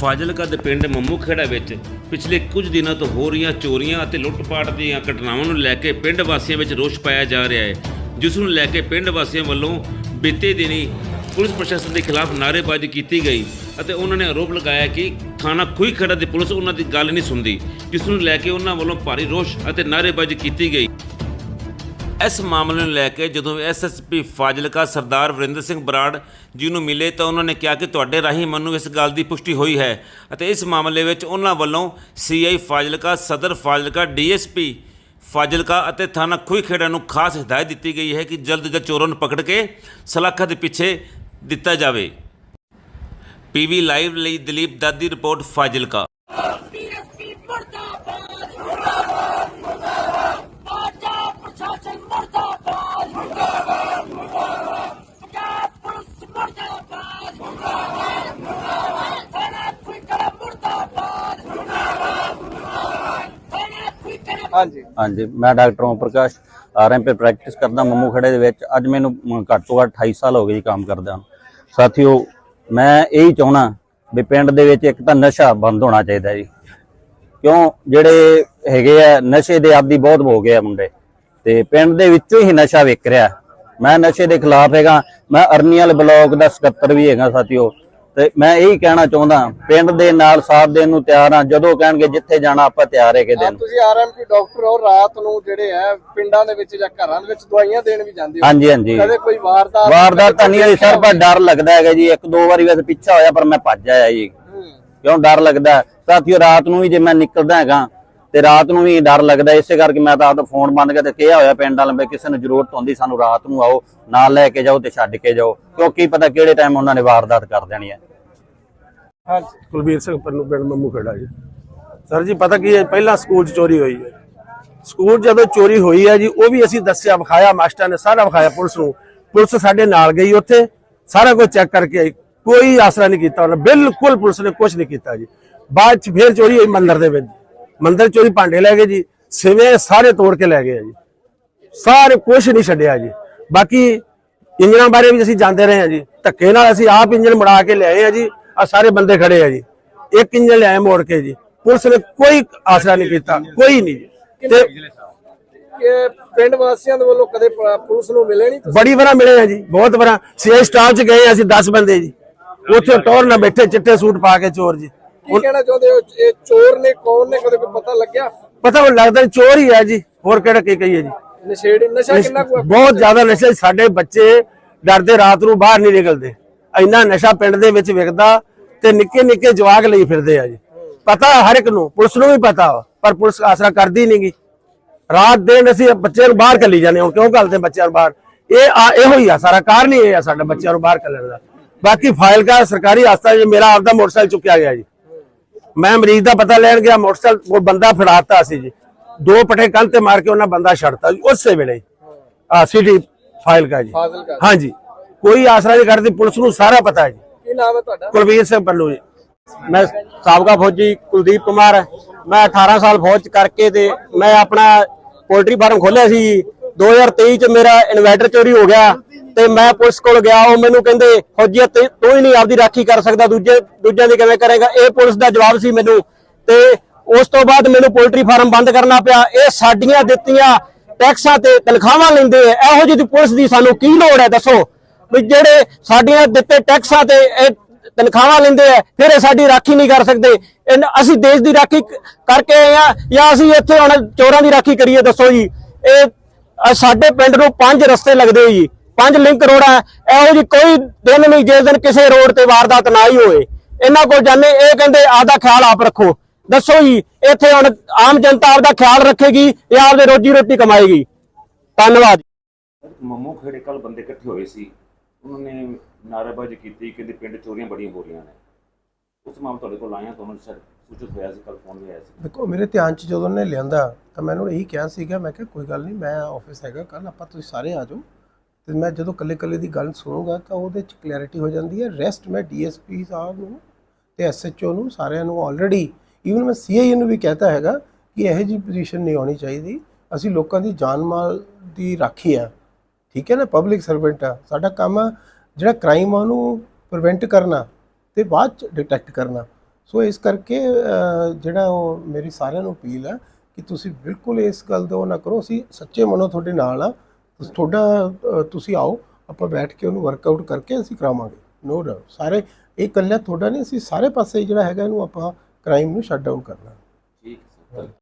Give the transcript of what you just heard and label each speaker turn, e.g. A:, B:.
A: ਫਾਜ਼ਿਲਕਾ ਦੇ ਪਿੰਡ ਮੰਮੂ ਖੇੜਾ ਵਿੱਚ ਪਿਛਲੇ ਕੁਝ ਦਿਨਾਂ ਤੋਂ ਹੋ ਰਹੀਆਂ ਚੋਰੀਆਂ ਅਤੇ ਲੁੱਟ-ਪਾਟ ਦੀਆਂ ਘਟਨਾਵਾਂ ਨੂੰ ਲੈ ਕੇ ਪਿੰਡ ਵਾਸੀਆਂ ਵਿੱਚ ਰੋਸ਼ ਪਾਇਆ ਜਾ ਰਿਹਾ ਹੈ, ਜਿਸ ਨੂੰ ਲੈ ਕੇ ਪਿੰਡ ਵਾਸੀਆਂ ਵੱਲੋਂ ਬੀਤੇ ਦਿਨੀ ਪੁਲਿਸ ਪ੍ਰਸ਼ਾਸਨ ਦੇ ਖਿਲਾਫ ਨਾਅਰੇਬਾਜ਼ੀ ਕੀਤੀ ਗਈ ਅਤੇ ਉਹਨਾਂ ਨੇ ਆਰੋਪ ਲਗਾਇਆ ਕਿ ਥਾਣਾ ਖੂਹੀ ਖੇੜਾ ਦੀ ਪੁਲਿਸ ਉਹਨਾਂ ਦੀ ਗੱਲ ਨਹੀਂ ਸੁਣਦੀ, ਜਿਸ ਨੂੰ ਲੈ ਕੇ ਉਹਨਾਂ ਵੱਲੋਂ ਭਾਰੀ ਰੋਸ਼ ਅਤੇ ਨਾਅਰੇਬਾਜ਼ੀ ਕੀਤੀ ਗਈ। ਇਸ ਮਾਮਲੇ ਨੂੰ ਲੈ ਕੇ ਜਦੋਂ ਐਸਐਸਪੀ ਫਾਜ਼ਿਲਕਾ ਸਰਦਾਰ ਵਰਿੰਦਰ ਸਿੰਘ ਬਰਾੜ ਜੀ ਨੂੰ ਮਿਲੇ ਤਾਂ ਉਹਨਾਂ ਨੇ ਕਿਹਾ ਕਿ ਤੁਹਾਡੇ ਰਾਹੀਂ ਮੈਨੂੰ ਇਸ ਗੱਲ ਦੀ ਪੁਸ਼ਟੀ ਹੋਈ ਹੈ ਅਤੇ ਇਸ ਮਾਮਲੇ ਵਿੱਚ ਉਹਨਾਂ ਵੱਲੋਂ ਸੀਆਈ ਫਾਜ਼ਿਲਕਾ, ਸਦਰ ਫਾਜ਼ਿਲਕਾ, ਡੀਐਸਪੀ ਫਾਜ਼ਿਲਕਾ ਅਤੇ ਥਾਣਾ ਖੂਹੀਖੇੜਾ ਨੂੰ ਖਾਸ ਹਦਾਇਤ ਦਿੱਤੀ ਗਈ ਹੈ ਕਿ ਜਲਦ ਜਲਦ ਚੋਰਾਂ ਨੂੰ ਪਕੜ ਕੇ ਸਲਾਖਾਂ ਦੇ ਪਿੱਛੇ ਦਿੱਤਾ ਜਾਵੇ। ਪੀਵੀ ਲਾਈਵ ਲਈ ਦਲੀਪ ਦਾਦੀ ਰਿਪੋਰਟ ਫਾਜ਼ਿਲਕਾ।
B: ਡੀਐਸਪੀ ਮੁਰਦਾਬਾਦ ਮੁਰਦਾਬਾਦ ਆਜਾ ਪ੍ਰਸ਼ਾਸਨ ਮੁਰਦਾਬਾਦ ਮੁਰਦਾਬਾਦ ਮੁਰਦਾਬਾਦ ਪੰਜਾਬ ਪੁਲਿਸ ਮੁਰਦਾਬਾਦ ਮੁਰਦਾਬਾਦ ਮੁਰਦਾਬਾਦ ਥਾਣਾ ਫਿਕਰ ਮੁਰਦਾਬਾਦ ਮੁਰਦਾਬਾਦ ਮੁਰਦਾਬਾਦ ਥਾਣਾ ਫਿਕਰ
C: ਹਾਂਜੀ।
D: ਹਾਂਜੀ, ਮੈਂ doctor Om Prakash, RMP practice ਕਰਦਾ, ਮੰਮੂ ਖੜੇ ਦੇ ਵਿੱਚ। ਅੱਜ ਮੈਨੂੰ ਘੱਟ ਤੋਂ ਘੱਟ 28 ਸਾਲ ਹੋ ਗਏ ਜੀ ਕੰਮ ਕਰਦਿਆਂ ਨੂੰ। ਸਾਥੀਓ, ਮੈਂ ਇਹੀ ਚਾਹਣਾ ਵੀ ਪਿੰਡ ਦੇ ਵਿੱਚ ਇੱਕ ਤਾਂ ਨਸ਼ਾ ਬੰਦ ਹੋਣਾ ਚਾਹੀਦਾ ਜੀ। ਕਿਉਂ? ਜਿਹੜੇ ਹੈਗੇ ਆ, ਨਸ਼ੇ ਦੇ ਆਦੀ ਬਹੁਤ ਹੋ ਗਏ ਆ ਮੁੰਡੇ। ਤੇ ਪਿੰਡ ਦੇ ਵਿੱਚੋਂ ਹੀ ਨਸ਼ਾ ਵਿਕ ਰਿਹਾ। ਮੈਂ ਨਸ਼ੇ ਦੇ ਖਿਲਾਫ ਹੈਗਾ। ਮੈਂ ਅਰਨੀਅਲ ਬਲਾਕ ਦਾ ਸਕੱਤਰ ਵੀ ਹੈਗਾ, ਸਾਥੀਓ। ਤੇ ਮੈਂ ਇਹੀ ਕਹਿਣਾ ਚਾਹੁੰਦਾ ਪਿੰਡ ਦੇ ਨਾਲ ਸਾਥ ਦੇਣ ਨੂੰ ਤਿਆਰ ਹਾਂ ਜਦੋਂ ਕਹਿਣਗੇ ਜਿੱਥੇ ਜਾਣਾ ਆਪਾਂ ਤਿਆਰ ਹੈਗੇ
C: ਹਾਂ,
D: ਦੇਣ
C: ਤੁਸੀਂ ਆਰਐਮਪੀ ਡਾਕਟਰ ਹੋ ਰਾਤ ਨੂੰ ਜਿਹੜੇ ਹੈ ਪਿੰਡਾਂ ਦੇ ਵਿੱਚ ਜਾਂ ਘਰਾਂ ਦੇ ਵਿੱਚ ਦਵਾਈਆਂ ਦੇਣ ਵੀ ਜਾਂਦੇ ਹੋ
D: ਹਾਂਜੀ ਹਾਂਜੀ
C: ਕਦੇ ਕੋਈ ਵਾਰਦਾਤ
D: ਵਾਰਦਾਤ ਤਾਂ ਨਹੀਂ ਹੋਈ ਸਰ ਪਰ ਡਰ ਲੱਗਦਾ ਹੈਗਾ ਜੀ ਇੱਕ ਦੋ ਵਾਰੀ ਵੈਸੇ ਪਿੱਛਾ ਹੋਇਆ ਪਰ ਮੈਂ ਭੱਜ ਆਇਆ ਜੀ। ਕਿਉਂ ਡਰ ਲੱਗਦਾ? ਸਾਥੀਓ ਰਾਤ ਨੂੰ ਵੀ ਜੇ ਮੈਂ ਨਿਕਲਦਾ ਹੈਗਾ ਤੇ ਰਾਤ ਨੂੰ ਵੀ ਡਰ ਲੱਗਦਾ ਇਸੇ ਕਰਕੇ ਮੈਂ ਤਾਂ ਆਪਦਾ ਫੋਨ ਬੰਦ ਕਰਕੇ ਕਿਹਾ ਹੋਇਆ ਪਿੰਡ ਵਾਲਿਆਂ ਵੀ ਕਿਸੇ ਨੂੰ ਜ਼ਰੂਰਤ ਹੁੰਦੀ ਸਾਨੂੰ ਰਾਤ ਨੂੰ ਆਓ, ਨਾਲ ਲੈ ਕੇ ਜਾਓ ਤੇ ਛੱਡ ਕੇ ਜਾਓ, ਕਿਉਂਕਿ ਪਤਾ ਕਿਹੜੇ ਟਾਈਮ ਉਹਨਾਂ ਨੇ ਵਾਰਦਾਤ ਕਰ ਦੇਣੀ ਹੈ।
C: ਹਾਂਜੀ।
E: ਸਿੰਘ ਪੰਨੂ ਪਿੰਡ ਮੰਮੂ ਖੇੜਾ ਜੀ। ਸਰ ਜੀ, ਪਤਾ ਕੀ ਹੈ, ਪਹਿਲਾਂ ਸਕੂਲ 'ਚ ਚੋਰੀ ਹੋਈ ਹੈ। ਸਕੂਲ ਜਦੋਂ ਚੋਰੀ ਹੋਈ ਹੈ ਜੀ, ਉਹ ਵੀ ਅਸੀਂ ਦੱਸਿਆ, ਵਿਖਾਇਆ, ਮਾਸਟਰ ਨੇ ਸਾਰਾ ਵਿਖਾਇਆ ਪੁਲਿਸ ਨੂੰ। ਪੁਲਿਸ ਸਾਡੇ ਨਾਲ ਗਈ ਉੱਥੇ, ਸਾਰਾ ਕੁਝ ਚੈੱਕ ਕਰਕੇ ਆਈ। ਕੋਈ ਆਸਰਾ ਨਹੀਂ ਕੀਤਾ ਉਹਨਾਂ ਬਿਲਕੁਲ ਪੁਲਿਸ ਨੇ ਕੁਝ ਨਹੀਂ ਕੀਤਾ ਜੀ। ਬਾਅਦ 'ਚ ਫੇਰ ਚੋਰੀ ਹੋਈ ਮੰਦਿਰ ਦੇ ਵਿੱਚ। ਮੰਦਿਰ ਚੋਰੀ ਭਾਂਡੇ ਲੈ ਗਏ ਜੀ ਸਿਵੇਂ ਸਾਰੇ ਤੋੜ ਕੇ ਲੈ ਗਏ ਜੀ। ਸਾਰੇ ਕੁਝ ਨਹੀਂ ਛੱਡਿਆ ਜੀ। ਬਾਕੀ ਇੰਜਨਾਂ ਬਾਰੇ ਵੀ ਅਸੀਂ ਜਾਣਦੇ ਰਹੇ ਹਾਂ ਜੀ। ਧੱਕੇ ਨਾਲ ਅਸੀਂ ਆਪ ਇੰਜਨ ਮੜਾ ਕੇ ਲਿਆਏ ਆ ਜੀ। ਆ ਸਾਰੇ ਬੰਦੇ ਖੜੇ ਆ ਜੀ। ਇੱਕ ਇੰਜਨ ਲਿਆਏ ਮੋੜ ਕੇ ਜੀ। ਪੁਲਿਸ ਨੇ ਕੋਈ ਆਸਰਾ ਨਹੀਂ ਕੀਤਾ ਕੋਈ ਨਹੀਂ। ਤੇ
C: ਪਿੰਡ ਵਾਸੀਆਂ ਦੇ ਵੱਲੋਂ ਕਦੇ ਪੁਲਿਸ ਨੂੰ ਮਿਲੇ ਨਹੀਂ
E: ਬੜੀ ਵਾਰ ਮਿਲੇ ਆ ਜੀ ਬਹੁਤ ਵਾਰ। ਸੀਆਈ ਸਟਾਫ ਚ ਗਏ ਅਸੀਂ 10 ਬੰਦੇ ਜੀ। ਉੱਥੇ ਟੌਰ ਨਾਲ ਬੈਠੇ ਚਿੱਟੇ ਸੂਟ ਪਾ ਕੇ ਚੋਰ ਜੀ।
C: ਕੀ ਕਹਿਣਾ ਚਾਹੁੰਦੇ ਹੋ? ਇਹ ਚੋਰ ਨੇ ਕੌਣ ਨੇ? ਕਦੇ ਕੋਈ ਪਤਾ ਲੱਗਿਆ?
E: ਪਤਾ ਉਹ ਲੱਗਦਾ ਚੋਰ ਹੀ ਹੈ ਜੀ। ਹੋਰ ਕਿਹੜਾ ਕੀ ਕਹੀਏ ਜੀ?
C: ਨਸ਼ੇੜੀ ਨਸ਼ਾ ਕਿੰਨਾ ਕੁ ਹੈ?
E: ਬਹੁਤ ਜ਼ਿਆਦਾ ਨਸ਼ਾ ਜੀ। ਸਾਡੇ ਬੱਚੇ ਡਰਦੇ ਰਾਤ ਨੂੰ ਬਾਹਰ ਨਹੀਂ ਨਿਕਲਦੇ। ਇੰਨਾ ਨਸ਼ਾ ਪਿੰਡ ਦੇ ਵਿੱਚ ਵਿਕਦਾ ਤੇ ਨਿੱਕੇ ਨਿੱਕੇ ਜਵਾਕ ਲਈ ਫਿਰਦੇ ਆ ਜੀ। ਪਤਾ ਹਰ ਇੱਕ ਨੂੰ ਪੁਲਿਸ ਨੂੰ ਵੀ ਪਤਾ ਵਾ, ਪਰ ਪੁਲਿਸ ਆਸਰਾ ਕਰਦੀ ਨਹੀਂਗੀ ਰਾਤ ਦਿਨ ਅਸੀਂ ਬੱਚਿਆਂ ਨੂੰ ਬਾਹਰ ਕੱਲੀ ਜਾਂਦੇ ਹਾਂ। ਕਿਉਂ ਘੱਲਦੇ ਬੱਚਿਆਂ ਨੂੰ ਬਾਹਰ? ਇਹ ਆ ਇਹੋ ਹੀ ਆ ਸਾਰਾ ਕਾਰਨ ਹੀ ਇਹ ਆ ਸਾਡਾ ਬੱਚਿਆਂ ਨੂੰ ਬਾਹਰ ਕੱਲਣ ਦਾ। ਬਾਕੀ ਫਾਈਲ ਕਾ ਸਰਕਾਰੀ ਹਸਪਤਾਲ 'ਚ ਮੇਰਾ ਆਪਦਾ ਮੋਟਰਸਾਈਕਲ ਚੁੱਕਿਆ ਗਿਆ ਜੀ। ਮੈਂ ਮਰੀਜ਼ ਦਾ ਪਤਾ ਲੈਣ ਗਿਆ ਮੋਟਰਸਾਈਕਲ ਉਹ ਬੰਦਾ ਫੜਾਤਾ ਸੀ ਜੀ। ਦੋ ਪਟੇ ਕੰਨ ਤੇ ਮਾਰ ਕੇ ਉਹਨਾਂ ਬੰਦਾ ਛੱਡਤਾ ਜੀ ਉਸੇ ਵੇਲੇ ਆ ਸਿਟੀ ਫਾਈਲ ਕਾ ਜੀ। ਹਾਂਜੀ ਕੋਈ ਆਸਰਾ ਨਹੀਂ ਕਰਦੀ ਪੁਲਿਸ ਨੂੰ ਸਾਰਾ ਪਤਾ ਹੈ ਜੀ।
C: ਕੀ ਨਾਮ ਹੈ ਤੁਹਾਡਾ?
E: ਕੁਲਵੀਰ ਸਿੰਘ ਪੱਲੂ ਜੀ।
F: ਮੈਂ ਸਾਬਕਾ ਫੌਜੀ ਕੁਲਦੀਪ ਕੁਮਾਰ। ਮੈਂ 18 ਸਾਲ ਫੌਜ ਚ ਕਰਕੇ ਤੇ ਮੈਂ ਆਪਣਾ ਪੋਲਟਰੀ ਫਾਰਮ ਖੋਲਿਆ ਸੀ 2023 ਚ ਮੇਰਾ ਇਨਵਰਟਰ ਚੋਰੀ ਹੋ ਗਿਆ। ਤੇ ਮੈਂ ਪੁਲਿਸ ਕੋਲ ਗਿਆ, ਉਹ ਮੈਨੂੰ ਕਹਿੰਦੇ, ਫੌਜੀ ਤੂੰ ਹੀ ਨਹੀਂ ਆਪਦੀ ਰਾਖੀ ਕਰ ਸਕਦਾ, ਦੂਜੇ, ਦੂਜਿਆਂ ਦੀ ਕਿਵੇਂ ਕਰੇਗਾ? ਇਹ ਪੁਲਿਸ ਦਾ ਜਵਾਬ ਸੀ ਮੈਨੂੰ। ਤੇ ਉਸ ਤੋਂ ਬਾਅਦ ਮੈਨੂੰ ਪੋਲਟਰੀ ਫਾਰਮ ਬੰਦ ਕਰਨਾ ਪਿਆ। ਇਹ ਸਾਡੀਆਂ ਦਿੱਤੀਆਂ ਟੈਕਸਾਂ ਤੇ ਤਨਖਾਹਾਂ ਲੈਂਦੇ ਆ। ਇਹੋ ਜਿਹੀ ਪੁਲਿਸ ਦੀ ਸਾਨੂੰ ਕੀ ਲੋੜ ਹੈ, ਦੱਸੋ? ਵੀ ਜਿਹੜੇ ਸਾਡੀਆਂ ਦਿੱਤੇ ਟੈਕਸਾਂ ਤੇ ਇਹ ਤਨਖਾਹਾਂ ਲੈਂਦੇ ਆ, ਫਿਰ ਇਹ ਸਾਡੀ ਰਾਖੀ ਨਹੀਂ ਕਰ ਸਕਦੇ। ਇਨ- ਅਸੀਂ ਦੇਸ਼ ਦੀ ਰਾਖੀ ਕਰਕੇ ਆਏ ਆ ਜਾਂ ਅਸੀਂ ਇੱਥੇ ਹੁਣ ਚੋਰਾਂ ਦੀ ਰਾਖੀ ਕਰੀਏ, ਦੱਸੋ ਜੀ? ਇਹ ਸਾਡੇ ਪਿੰਡ ਨੂੰ ਪੰਜ ਰਸਤੇ ਲੱਗਦੇ ਜੀ। ਪੰਜ ਲਿੰਕ ਰੋਡਾਂ ਇਹੋ ਜੀ ਕੋਈ ਦਿਨ ਨਹੀਂ ਜਿਸ ਦਿਨ ਕਿਸੇ ਰੋਡ ਤੇ ਵਾਰਦਾਤ ਨਾ ਹੀ ਹੋਏ। ਇਹਨਾਂ ਕੋਲ ਜਾਂਦੇ ਇਹ ਕਹਿੰਦੇ ਆਪਦਾ ਖਿਆਲ ਆਪ ਰੱਖੋ। ਦੱਸੋ ਜੀ ਇੱਥੇ ਹੁਣ ਆਮ ਜਨਤਾ ਆਪਦਾ ਖਿਆਲ ਰੱਖੇਗੀ ਜਾਂ ਆਪਦੇ ਰੋਜੀ ਰੋਟੀ ਕਮਾਏਗੀ। ਧੰਨਵਾਦ।
A: ਮੰਮੂ ਖੇੜੇ ਕੱਲ ਬੰਦੇ ਇਕੱਠੇ ਹੋਏ ਸੀ। ਉਹਨਾਂ ਨੇ ਨਾਅਰੇਬਾਜ਼ੀ ਕੀਤੀ ਕਿ ਪਿੰਡ ਚੋਰੀਆਂ ਬੜੀਆਂ ਹੋ ਰਹੀਆਂ ਨੇ। ਉਸ ਮਾਮਲੇ ਤੁਹਾਡੇ ਕੋਲ ਆਇਆ ਤੁਹਾਨੂੰ ਸ਼ਾਇਦ ਸੂਚਿਤ ਹੋਇਆ ਸੀ ਕੱਲ ਫੋਨ ਵੀ ਆਇਆ ਸੀ।
G: ਦੇਖੋ ਮੇਰੇ ਧਿਆਨ 'ਚ ਜਦੋਂ ਉਹਨੇ ਲਿਆਂਦਾ ਤਾਂ ਮੈਨੂੰ ਇਹੀ ਕਿਹਾ ਸੀਗਾ ਮੈਂ ਕਿਹਾ ਕੋਈ ਗੱਲ ਨਹੀਂ ਮੈਂ ਆਫਿਸ ਹੈਗਾ ਕੱਲ ਆਪਾਂ ਤੁਸੀਂ ਸਾਰੇ ਆ ਜਾਓ। ਤੇ ਮੈਂ ਜਦੋਂ ਕੱਲੇ ਕੱਲੇ ਦੀ ਗੱਲ ਸੁਣੂਗਾ ਤਾਂ ਉਹਦੇ 'ਚ ਕਲੈਰਿਟੀ ਹੋ ਜਾਂਦੀ ਹੈ। ਰੈਸਟ ਮੈਂ ਡੀਐਸਪੀ ਸਾਹਿਬ ਨੂੰ ਤੇ ਐਸਐਚਓ ਨੂੰ ਸਾਰਿਆਂ ਨੂੰ ਆਲਰੇਡੀ ਈਵਨ ਮੈਂ ਸੀਆਈਏ ਨੂੰ ਵੀ ਕਹਤਾ ਹੈਗਾ ਕਿ ਇਹੋ ਜਿਹੀ ਪੋਜੀਸ਼ਨ ਨਹੀਂ ਆਉਣੀ ਚਾਹੀਦੀ। ਅਸੀਂ ਲੋਕਾਂ ਦੀ ਜਾਨ ਮਾਲ ਦੀ ਰਾਖੀ ਆ। ਠੀਕ ਹੈ ਨਾ? ਪਬਲਿਕ ਸਰਵੈਂਟ ਆ। ਸਾਡਾ ਕੰਮ ਆ ਜਿਹੜਾ ਕ੍ਰਾਈਮ ਆ ਉਹਨੂੰ ਪ੍ਰੀਵੈਂਟ ਕਰਨਾ ਤੇ ਬਾਅਦ ਚ ਡਿਟੈਕਟ ਕਰਨਾ। ਸੋ ਇਸ ਕਰਕੇ ਜਿਹੜਾ ਉਹ ਮੇਰੀ ਸਾਰਿਆਂ ਨੂੰ ਅਪੀਲ ਆ ਕਿ ਤੁਸੀਂ ਬਿਲਕੁਲ ਇਸ ਗੱਲ ਦਾ ਉਹ ਨਾ ਕਰੋ। ਅਸੀਂ ਸੱਚੇ ਮਨੋਂ ਤੁਹਾਡੇ ਨਾਲ ਆ। ਤੁਹਾਡਾ ਤੁਸੀਂ ਆਓ, ਆਪਾਂ ਬੈਠ ਕੇ ਉਹਨੂੰ ਵਰਕਆਊਟ ਕਰਕੇ ਅਸੀਂ ਕਰਾਵਾਂਗੇ ਨੋ ਡਾਊਟ ਸਾਰੇ, ਇਹ ਇਕੱਲਾ ਤੁਹਾਡਾ ਨਹੀਂ, ਅਸੀਂ ਸਾਰੇ ਪਾਸੇ ਜਿਹੜਾ ਹੈਗਾ ਇਹਨੂੰ ਆਪਾਂ ਕ੍ਰਾਈਮ ਨੂੰ ਸ਼ਟ ਡਾਊਨ ਕਰਨਾ।